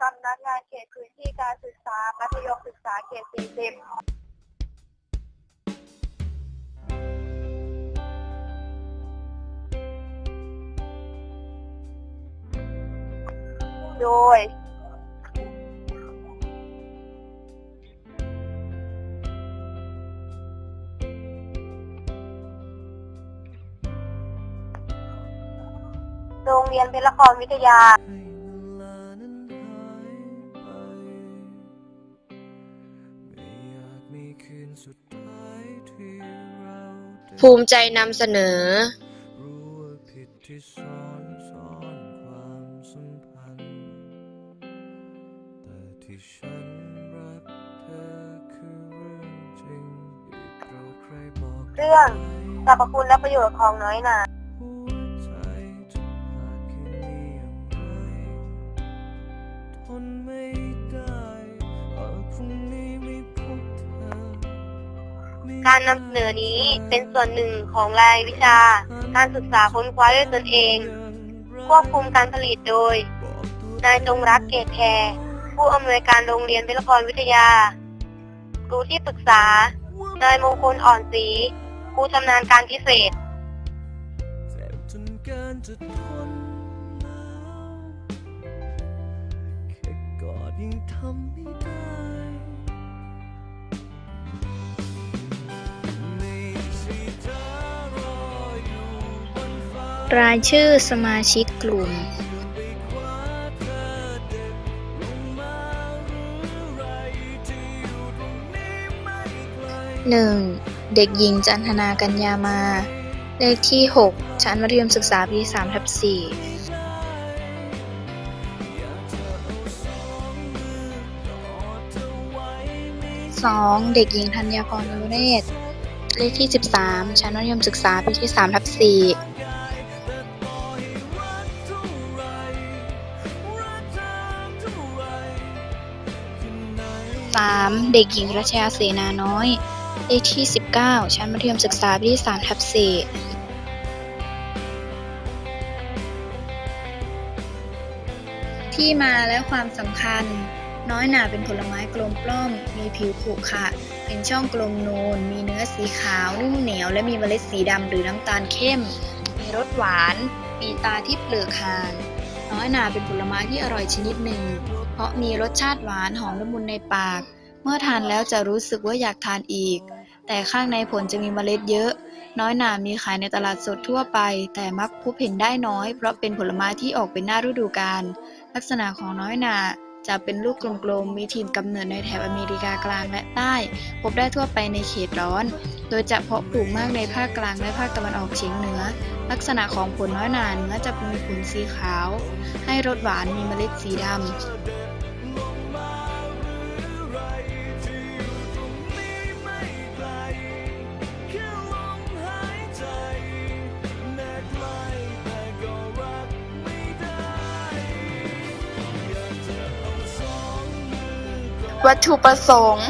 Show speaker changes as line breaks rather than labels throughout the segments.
สำนักงานเขตพื้นที่การศึกษา มัธยมศึกษาเขต 40โดย โรงเรียนเป็นละครวิทยา
ภูมิใจนำเสนอ
รู้ว่าผิดที่ซ่อนซ่อนความสัมพันธ์แต่ที่ฉันรักเธอคือเรื่องจริง
เรื่องสรรพคุณและประโยชน์ของน้อยหนา
กา
รนำเสนอนี้เป็นส่วนหนึ่งของรายวิชา การศึกษาค้นคว้าด้วยตนเอง ควบคุมการผลิตโดย นายจงรักเกตแคร์ผู้อำนวยการโรงเรียนวิทยากรวิทยา ครูที่ปรึกษา นายมงคลอ่อนศรีครูชำนาญการพิเศษ
เจ็บจนเกินจะทนแล้วแค่งทำไม่ได้ รา
ยชื่อสมาชิกกลุ่ม
หรือไรที่ง
เด็กหญิงจันทนากัญญามา เลขที่ 6 ชั้นมัธยมศึกษาปี3ทับ4 2. เด็กหญิงธัญพรนุเรศ เลขที่ 13 ชั้นมัธยมศึกษาปีที่3ทับ4 3. เด็กหญิงรัชยาเสนาน้อย เลขที่ 19 ชั้นมัธยมศึกษาปีที่3ทับ4ที่มาและความสำคัญ น้อยหนาเป็นผลไม้กลมปล้อม มีผิวขรุขระเป็นช่องกลมนูน มีเนื้อสีขาวนุ่มเหนียว และมีเมล็ดสีดำหรือน้ำตาลเข้ม มีรสหวาน มีตาที่เปลือกหางน้อยหนาเป็นผลไม้ที่อร่อยชนิดหนึ่ง เพราะมีรสชาติหวานหอมละมุนในปาก เมื่อทานแล้วจะรู้สึกว่าอยากทานอีก แต่ข้างในผลจะมีเมล็ดเยอะ น้อยหนามีขายในตลาดสดทั่วไป แต่มักพบเห็นได้น้อย เพราะเป็นผลไม้ที่ออกเป็นหน้าฤดูกาล ลักษณะของน้อยหนาจะเป็นลูกกลมๆ มีถิ่นกำเนิดในแถบอเมริกากลางและใต้ พบได้ทั่วไปในเขตร้อน โดยจะเพาะปลูกมากในภาคกลางและภาคตะวันออกเฉียงเหนือ ลักษณะของผลน้อยหนาเนื้อจะมีผลสีขาว ให้รสหวานมีเมล็ดสีดำ วัตถุประสงค์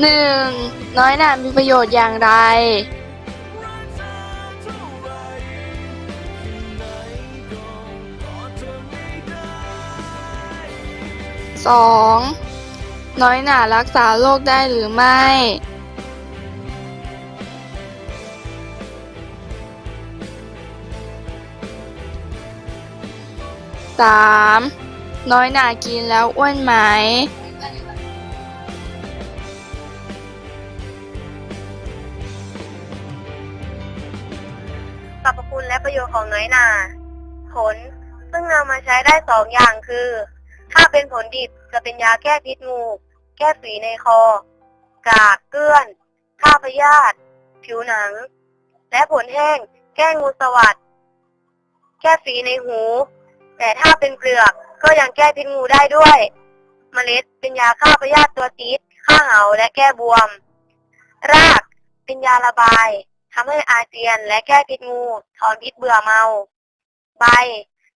หนึ่งน้อยหนามีประโยชน์อย่างไรสองน้อยหนารักษาโรคได้หรือไม่ สามน้อยหนากินแล้วอ้วนไหม
สรรพคุณและประโยชน์ของน้อยหนา ผลซึ่งนำมาใช้ได้สองอย่างคือ ถ้าเป็นผลดิบจะเป็นยาแก้พิษงู แก้ฝีในคอ กากเกลื่อน ฆ่าพยาธิผิวหนัง และผลแห้ง แก้งูสวัสดแก้ฝีในหู แต่ถ้าเป็นเปลือกก็ยังแก้พิษงูได้ด้วย เมล็ดเป็นยาฆ่าพยาธิตัวติดฆ่าเหงาและแก้บวม รากเป็นยาระบายทำให้อาเจียนและแก้พิษงู ถอนพิษเบื่อเมา ใบ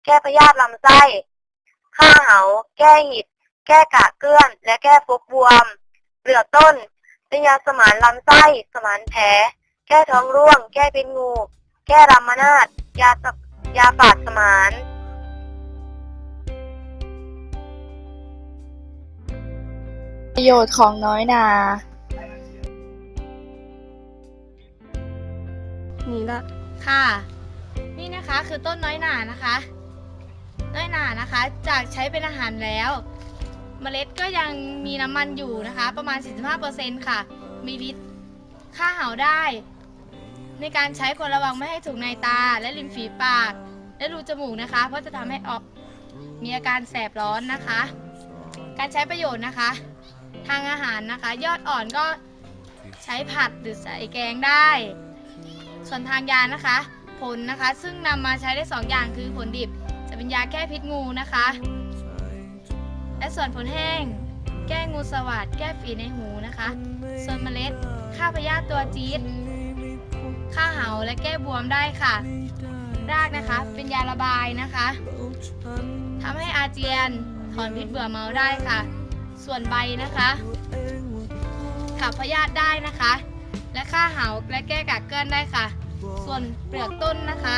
แก้พยาธิลำไส้ฆ่าเหา แก้หิด แก้กากเกลื่อน และแก้ฟกบวม เปลือกต้น เป็นยาสมานลำไส้ สมานแผล แก้ท้องร่วง แก้พิษงู แก้รามนาถยาสักยาฝาดสมาน
ประโยชน์ของน้อยนา
นี่ละค่ะ นี่นะคะคือต้นน้อยหนานะคะ น้อยหนานะคะ จากใช้เป็นอาหารแล้ว เมล็ดก็ยังมีน้ำมันอยู่นะคะ ประมาณ 45%ค่ะ มีฤทธิ์ฆ่าเห่าได้ ในการใช้ควรระวังไม่ให้ถูกในตาและริมฝีปาก และรูจมูกนะคะ เพราะจะทำให้ออกมีอาการแสบร้อนนะคะ การใช้ประโยชน์นะคะ ทางอาหารนะคะ ยอดอ่อนก็ใช้ผัดหรือใส่แกงได้ ส่วนทางยานะคะ ผลนะคะ ซึ่งนำมาใช้ได้2ออย่างคือผลดิบจะเป็นยาแก้พิษงูนะคะ และส่วนผลแห้ง แก้งูสวัสดแก้ฝีในหูนะคะ ส่วนเมล็ดฆ่าพยาธิตัวจี๊ดฆ่าเหาและแก้บวมได้ค่ะ รากนะคะเป็นยาระบายนะคะทำให้อาเจียนถอนพิษเบื่อเมาได้ค่ะ ส่วนใบนะคะขับพยาธิได้นะคะ และฆ่าเหาและแก้กากเกลื่อนได้ค่ะ ส่วนเปลือกต้นนะคะ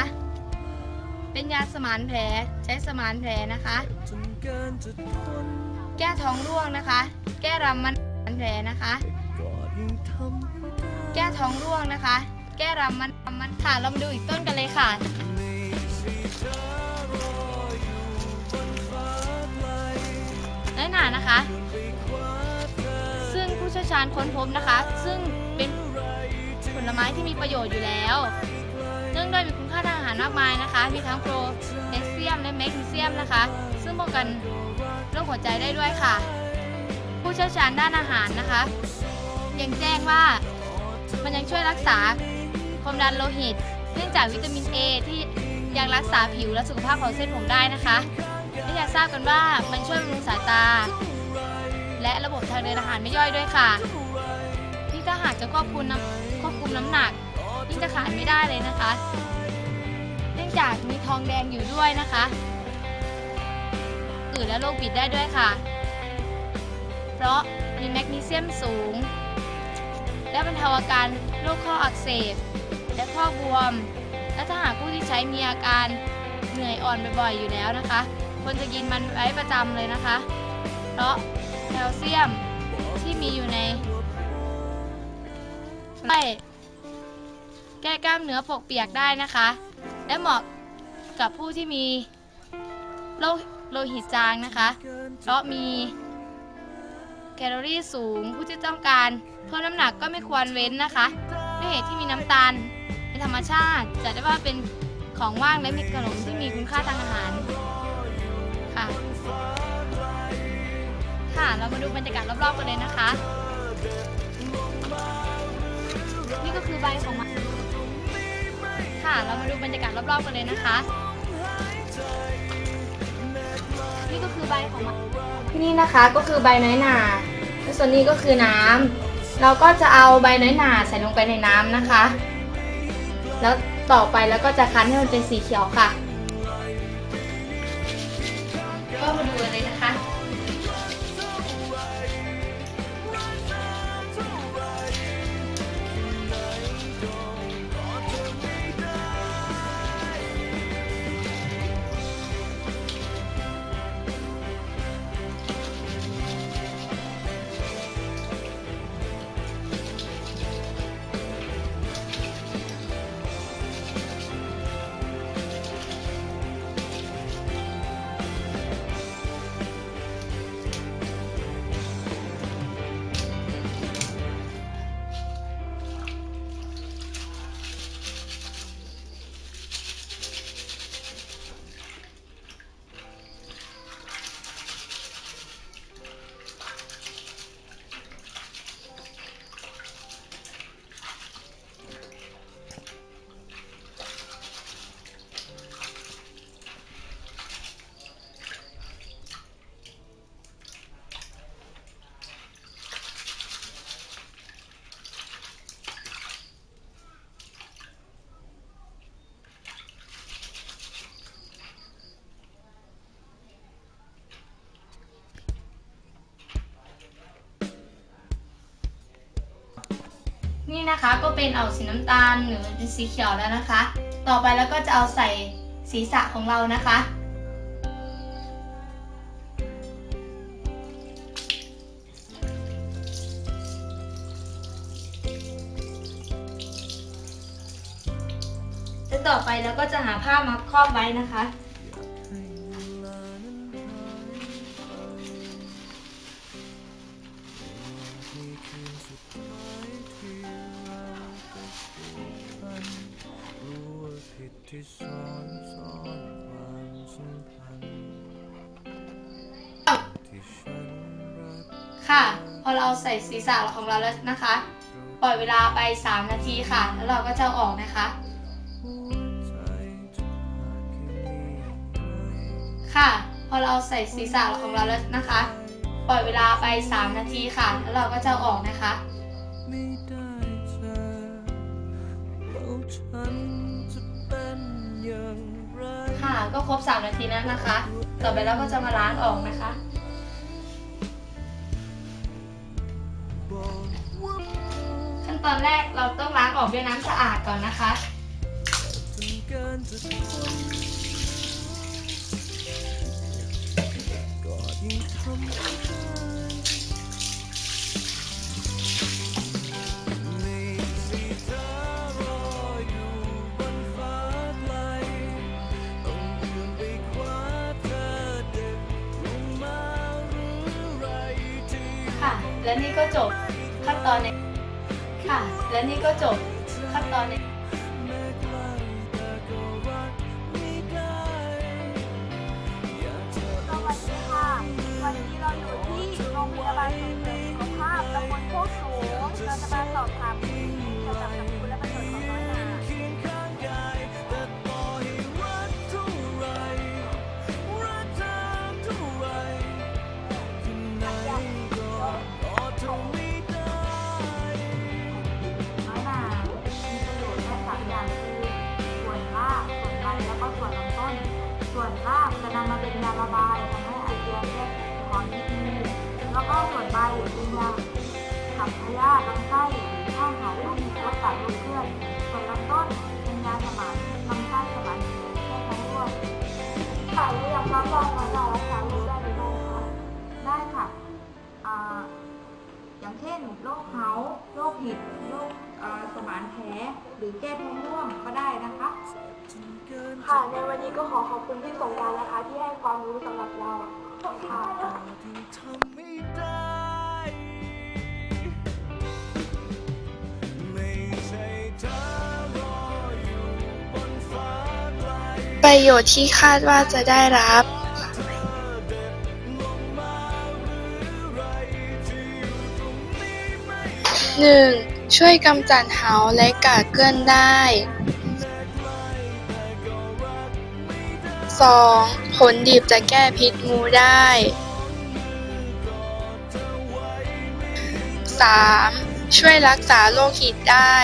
เป็นยาสมานแผลใช้สมานแผลนะคะ แก้ท้องร่วงนะคะ แก้รำมันแผลนะคะ แก้ท้องร่วงนะคะ แก้รำมันรำมันค่ะเรามาดูอีกต้นกันเลยค่ะน้อยหนานะคะ ชี่ยวชาญค้นพบนะคะ ซึ่งเป็นผลไม้ที่มีประโยชน์อยู่แล้ว เนื่องด้วยมีคุณค่าทางอาหารมากมายนะคะ มีทั้งโปรแคลเซียมและแมกนีเซียมนะคะ ซึ่งป้องกันโรคหัวใจได้ด้วยค่ะ ผู้เชี่ยวชาญด้านอาหารนะคะ ยังแจ้งว่ามันยังช่วยรักษาความดันโลหิต เนื่องจากวิตามิน A ที่ยังรักษาผิวและสุขภาพของเส้นผมได้นะคะและอยากทราบกันว่ามันช่วยบำรุงสายตา และระบบทางเดินอาหารไม่ย่อยด้วยค่ะนี่ถ้าหากจะควบคุมน้ำควบคุมน้ำหนักยิ่งจะขาดไม่ได้เลยนะคะ เนื่องจากมีทองแดงอยู่ด้วยนะคะอื่นและโรคบิดได้ด้วยค่ะ เพราะมีแมกนีเซียมสูง และบรรเทาอาการโรคข้ออักเสบ และข้อบวม และถ้าหากผู้ที่ใช้มีอาการเหนื่อยอ่อนบ่อยๆอยู่แล้วนะคะควรจะกินมันไว้ประจำเลยนะคะ เพราะ แคลเซียมที่มีอยู่ในไส้แก้กล้ามเนื้อปกเปียกได้นะคะ และเหมาะกับผู้ที่มีโรคโลหิตจางนะคะ เพราะมีแคลอรี่สูงผู้ที่ต้องการเพิ่มน้ำหนักก็ไม่ควรเว้นนะคะด้วยเหตุที่มีน้ำตาลเป็นธรรมชาติจัดได้ว่าเป็นของว่างและมีขนมที่มีคุณค่าทางอาหารค่ะ ค่ะ เรามาดูบรรยากาศรอบๆกันเลยนะคะ นี่ก็คือใบของมันค่ะ เรามาดูบรรยากาศรอบๆกันเลยนะคะ นี่ก็คือใบของมันที่นี่นะคะก็คือใบน้อยหนาและส่วนนี้ก็คือน้ำเราก็จะเอาใบน้อยหนาใส่ลงไปในน้ำนะคะ แล้วต่อไปแล้วก็จะคั้นให้มันเป็นสีเขียวค่ะ นะคะ ก็เป็นออกสีน้ำตาลหรือเป็นสีเขียวแล้วนะคะ ต่อไปแล้วก็จะเอาใส่ศีรษะของเรานะคะและต่อไปเราก็จะหาผ้ามาครอบไว้นะคะ
ใส่
ศีรษะของเราแล้วนะคะ ปล่อยเวลาไป 3 นาทีค่ะ แล้วเราก็จะออกนะคะ
ค่ะ
พอเราใส่ศีรษะของเราแล้วนะคะ ปล่อยเวลาไป 3 นาทีค่ะ แล้วเราก็จะออกนะคะค่ะ ก็ครบ 3 นาทีแล้วนะคะ ต่อไปเราก็จะมาล้างออกนะคะ ตอนแรกเราต้องล้างออกด้วยน้ำสะอาดก่อนนะคะ
ค่ะ
และนี่ก็จบขั้นตอนใน ค่ะ และนี่ก็จบขั้นตอนใน
แม้ไกลแต่ก็รักไม่ได้อยากจะ
สวัสดีค่ะ วันนี้เราอยู่ที่โรงพยาบาลส่งเสริมสุขภาพตำบลโคกสูงเราจะมาสอบถาม
ไส้
ข้างหาลูกรถตัดลูกเคลื่อนส่วนลำต้นเป็นยาสมานลำไส้สมานแก้ท้องร่วงค่ะแล้วยาฟ้าลองมาลารักษาโรคได้หรือไม่คะได้ค่ะอย่างเช่นโรคเฮาโรคหิดโรคสมานแผลหรือแก้ท้องร่วงก็ได้นะคะ
ค่ะในวันนี้ก็ขอขอบคุณพี่สงการนะคะ ที่ให้ความรู้สำหรับเราค่ะ
ประโยชน์ที่คาดว่าจะได้รับ
หรือไรที่ง
ช่วยกำจัดเหาและกากเกลื่อนได้ 2. ผลดิบจะแก้พิษงูได้ 3. ช่วยรักษาโรคหิดได้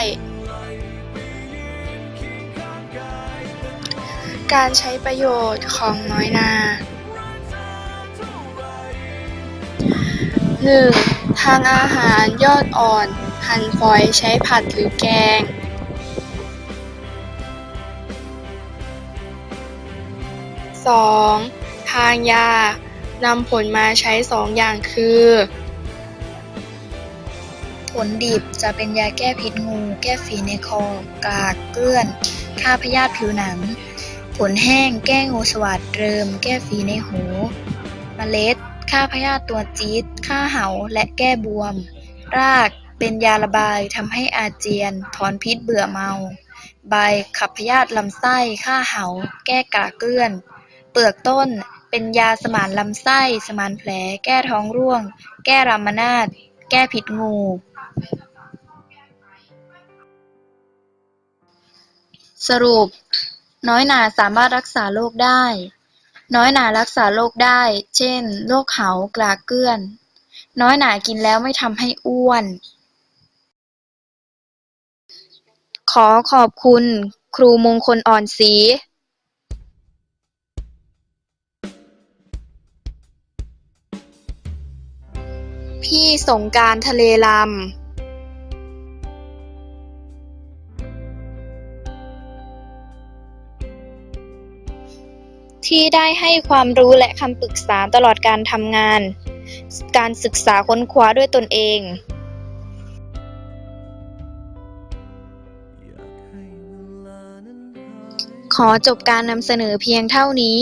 การใช้ประโยชน์ของน้อยนา 1. ทางอาหารยอดอ่อน หั่นฝอยใช้ผัดหรือแกง 2. ทางยานำผลมาใช้สองอย่างคือ
ผลดิบจะเป็นยาแก้พิษงู แก้ฝีในคอ กากเกลื่อนฆ่าพยาธิผิวหนัง ผลแห้ง แก้งูสวัสดเริม แก้ฝีในหู เมล็ดฆ่าพยาธิตัวจี๊ดฆ่าเหาและแก้บวม รากเป็นยาระบายทำให้อาเจียน ถอนพิษเบื่อเมา ใบขับพยาธิลำไส้ฆ่าเหา แก้กากเกลื่อน เปลือกต้นเป็นยาสมานลำไส้ สมานแผล แก้ท้องร่วง แก้รามนาถแก้พิษงู สรุป น้อยหนาสามารถรักษาโรคได้ น้อยหนารักษาโรคได้ เช่น โรคเหา กลากเกลื่อน น้อยหนากินแล้วไม่ทำให้อ้วน ขอขอบคุณครูมงคลอ่อนศรีพี่สงการทะเลลำ
ที่ได้ให้ความรู้และคำปรึกษาตลอดการทำงาน การศึกษาค้นคว้าด้วยตนเอง ขอจบการนำเสนอเพียงเท่านี้